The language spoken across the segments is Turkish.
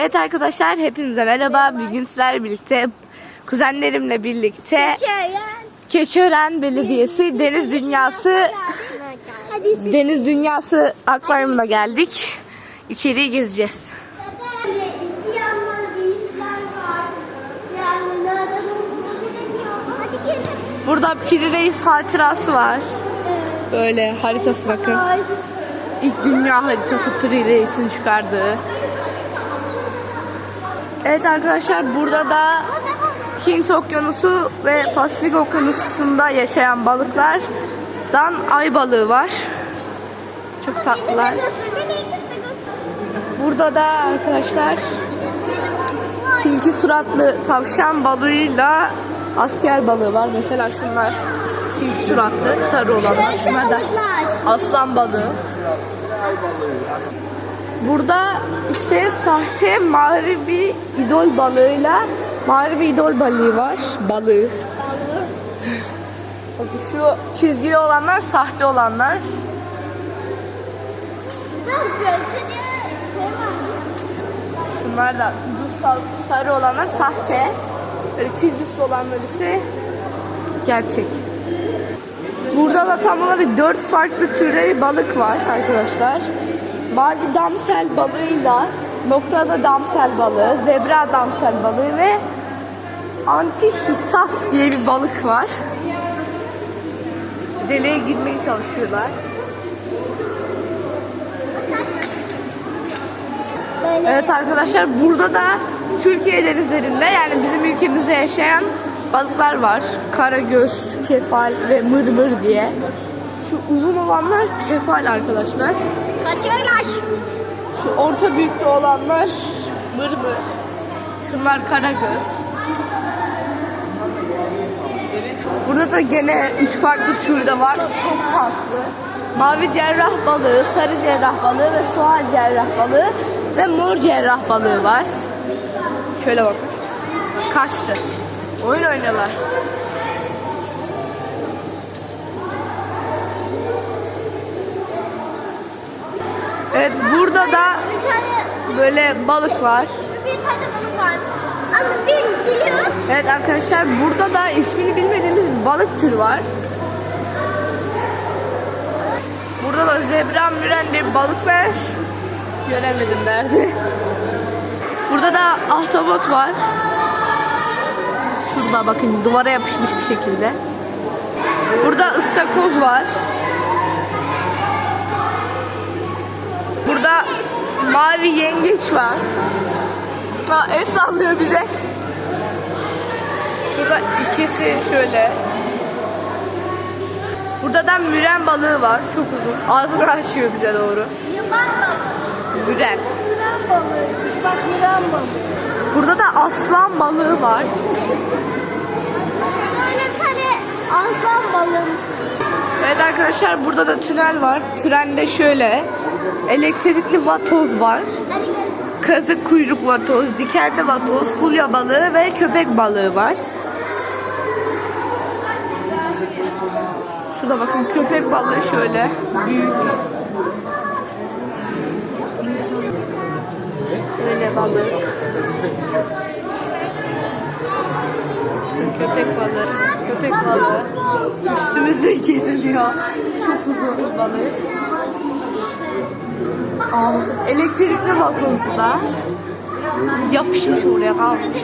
Evet arkadaşlar hepinize merhaba. Bugün sizlerle birlikte kuzenlerimle birlikte Keçiören Belediyesi Deniz Dünyası Deniz Dünyası akvaryumuna geldik. İçeriği gezeceğiz. Burada Piri Reis hatırası var. Böyle haritası bakın. İlk dünya haritası Piri Reis'in çıkardığı. Evet arkadaşlar burada da Hint Okyanusu ve Pasifik Okyanusu'nda yaşayan balıklardan ay balığı var. Çok tatlılar. Burada da arkadaşlar tilki suratlı tavşan balığıyla asker balığı var. Mesela şunlar tilki suratlı sarı olanlar. Şunlar da aslan balığı. Burada işte sahte mavi bir idol balığıyla mavi bir idol balığı var. Balığı. Bakın şu çizgili olanlar sahte olanlar. Bunlar da ucuz sarı olanlar sahte. Böyle çizgisi olanlar ise gerçek. Burada da tamamıyla bir dört farklı türde bir balık var arkadaşlar. Mavi damsel balığıyla noktada damsel balığı, zebra damsel balığı ve antihissas diye bir balık var. Deliğe girmeye çalışıyorlar. Evet arkadaşlar burada da Türkiye denizlerinde yani bizim ülkemizde yaşayan balıklar var. Karagöz, kefal ve mırmır diye. Şu uzun olanlar kefal arkadaşlar. kaçıyorlar. Şu orta büyükte olanlar mırmır. Şunlar karagöz. Burada da gene üç farklı türde var. Çok tatlı. Mavi cerrah balığı, sarı cerrah balığı ve soğan cerrah balığı ve mor cerrah balığı var. Şöyle bakın. Kaçtı. Oyun oynuyorlar. Evet burada da böyle balık var. bir tane balık var. Bir biliyoruz. Evet arkadaşlar burada da ismini bilmediğimiz bir balık türü var. Burada da zebra müren diye bir balık var. Göremedim nerede. Burada da ahtapot var. Şurada bakın duvara yapışmış bir şekilde. Burada ıstakoz var. Burada mavi yengeç var. Ha, el sallıyor bize. Şurada ikisi şöyle. Burada da müren balığı var. Çok uzun. Ağzını açıyor bize doğru. Yılan balığı. Müren. Yılan balığı. Bak yılan balığı. Burada da aslan balığı var. Şöyle tane aslan balığımız. Evet arkadaşlar burada da tünel var. Trende şöyle. Elektrikli vatoz var. Kazık kuyruk vatoz, dikenli vatoz, fulya balığı ve köpek balığı var. Şurada bakın köpek balığı şöyle büyük. Böyle balık. Köpek balığı. Köpek balığı. Üstümüzde geziniyor. Çok uzun bir balık. Elektrikli vatoz bu da. Yapışmış oraya kalmış.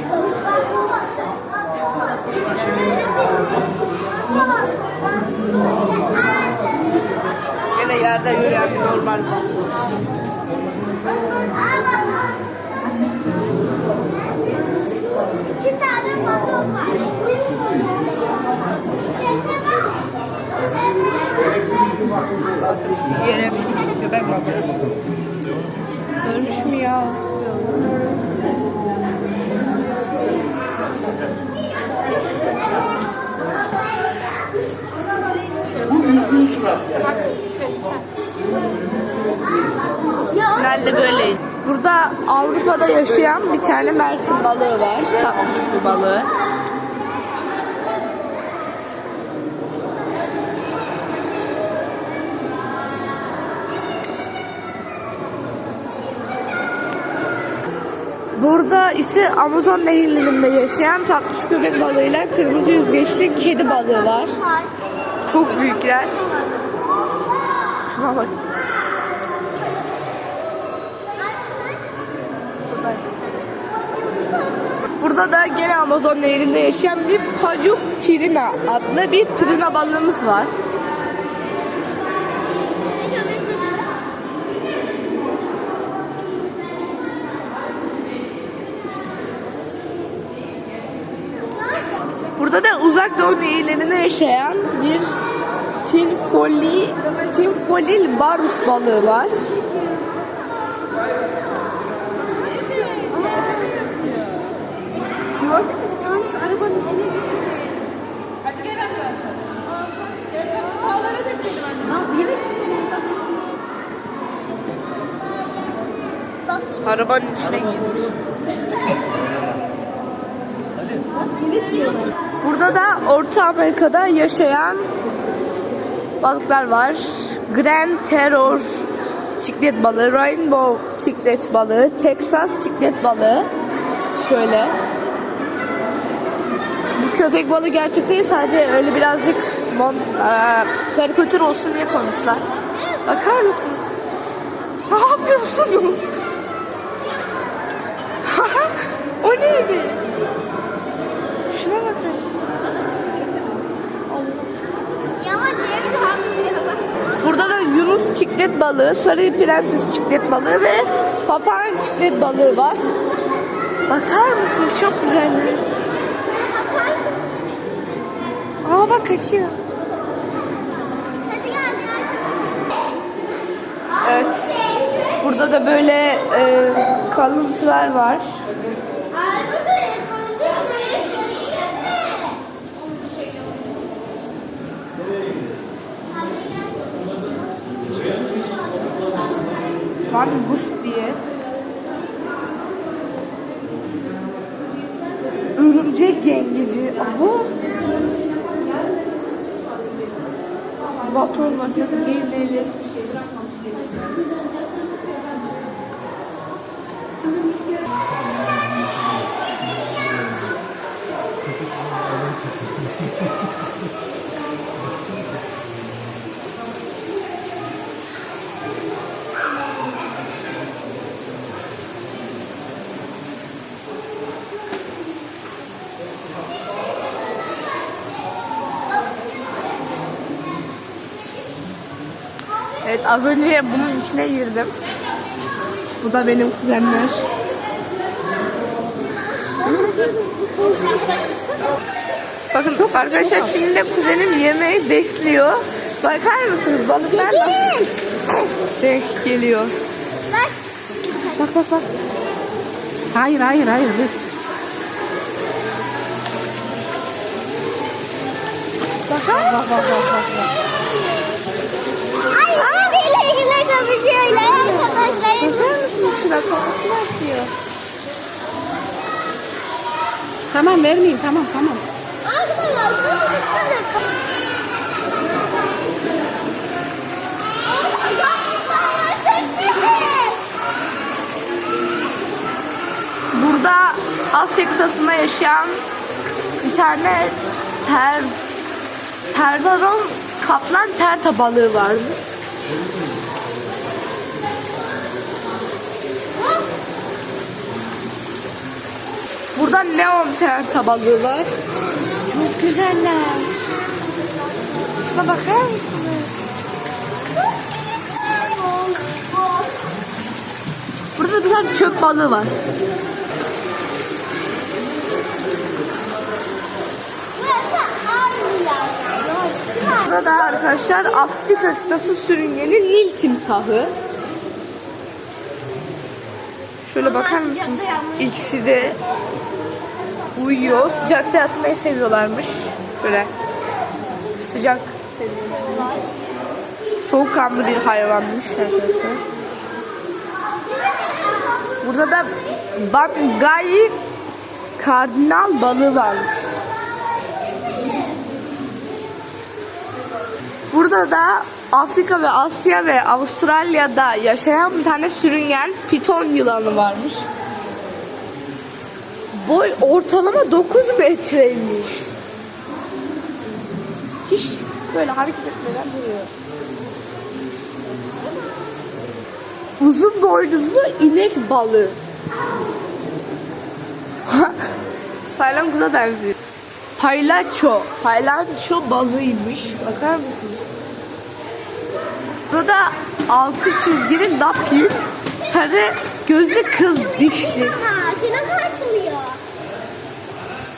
Yine yerde yürüyen bir normal vatoz. İki tane balık var. Yere Ya Tünelde böyleydi. Burada Avrupa'da yaşayan bir tane Mersin balığı var. Tatlı su balığı. Burada ise Amazon nehirlerinde yaşayan tatlış köpek balığıyla kırmızı yüzgeçli kedi balığı var. Çok büyükler. Şuna bak. Burada da gene Amazon nehirinde yaşayan bir pacuk pirina adlı bir pirina balığımız var. Burada da uzak doğu nehirlerinde yaşayan bir tinfoli, tinfolil barus balığı var. Gördün mü bir tanesi arabanın içine girdi. Hadi gel. Gel kahvaltılara da gidelim anne. Evet. Arabanın içine girmiş. Burada da Orta Amerika'da yaşayan balıklar var. Grand Terror çiklet balığı, Rainbow çiklet balığı, Texas çiklet balığı. Şöyle. Bu köpek balığı gerçek değil sadece öyle birazcık mon, eee, karikatür olsun diye koymuşlar. Bakar mısınız? Ne yapıyorsunuz? o neydi? Şuna bakın. Ya diye bir hamle Yunus çiklet balığı, Sarı Prenses çiklet balığı ve Papağan çiklet balığı var. Bakar mısınız? Çok güzeller. Aa bak gel. Evet. Burada da böyle e, kalıntılar var. Mangust diye. Örümcek yengeci. Aha. Vatoz bakın. Iğneli. Evet az önce bunun içine girdim. Bu da benim kuzenler. Bakın arkadaşlar şimdi kuzenim yemeği besliyor. Bakar mısınız balıklar nasıl denk geliyor. Bak. Bak bak bak. Hayır hayır hayır. Bakar mısınız? Ay abiyle ilgili kapışıyorlar arkadaşlar. Bakar mısınız şuna kafasını atıyor. Tamam vermeyeyim tamam tamam. Burada Asya kıtasında yaşayan bir tane ter terdaron kaplan terta balığı vardı. Burada neon terta balığı var. Çok güzeller. Şuna bakar mısınız? Burada bir tane çöp balığı var. Burada arkadaşlar Afrika kıtası sürüngeni Nil timsahı. Şöyle bakar mısınız? İkisi de uyuyor. Sıcakta yatmayı seviyorlarmış. Böyle sıcak seviyorlar. Soğukkanlı bir hayvanmış arkadaşlar. Burada da Bangai kardinal balığı varmış. Burada da Afrika ve Asya ve Avustralya'da yaşayan bir tane sürüngen piton yılanı varmış. Boy ortalama 9 metreymiş. Hiç böyle hareket etmeden duruyor. Uzun boynuzlu inek balığı. Salyangoza benziyor. Paylaço. Paylaço balığıymış. Bakar mısın? Burada altı çizgili lapin, sarı gözlü kız dişli. Sinema. Sinema.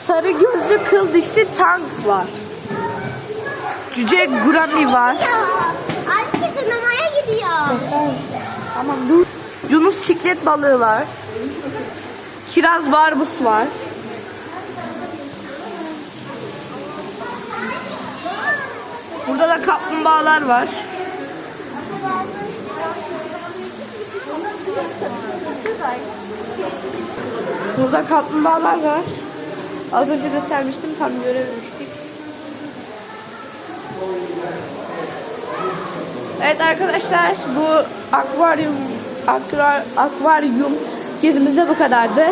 Sarı gözlü kıl dişli tank var. Cüce gurami var. Anne sinemaya gidiyor. Tamam dur. Yunus çiklet balığı var. Kiraz barbus var. Burada da kaplumbağalar var. Burada kaplumbağalar var. Az önce göstermiştim tam görememiştik. Evet arkadaşlar bu akvaryum akvar, akvaryum gezimizde bu kadardı.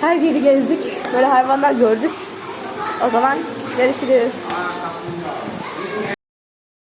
Her yeri gezdik. Böyle hayvanlar gördük. O zaman görüşürüz.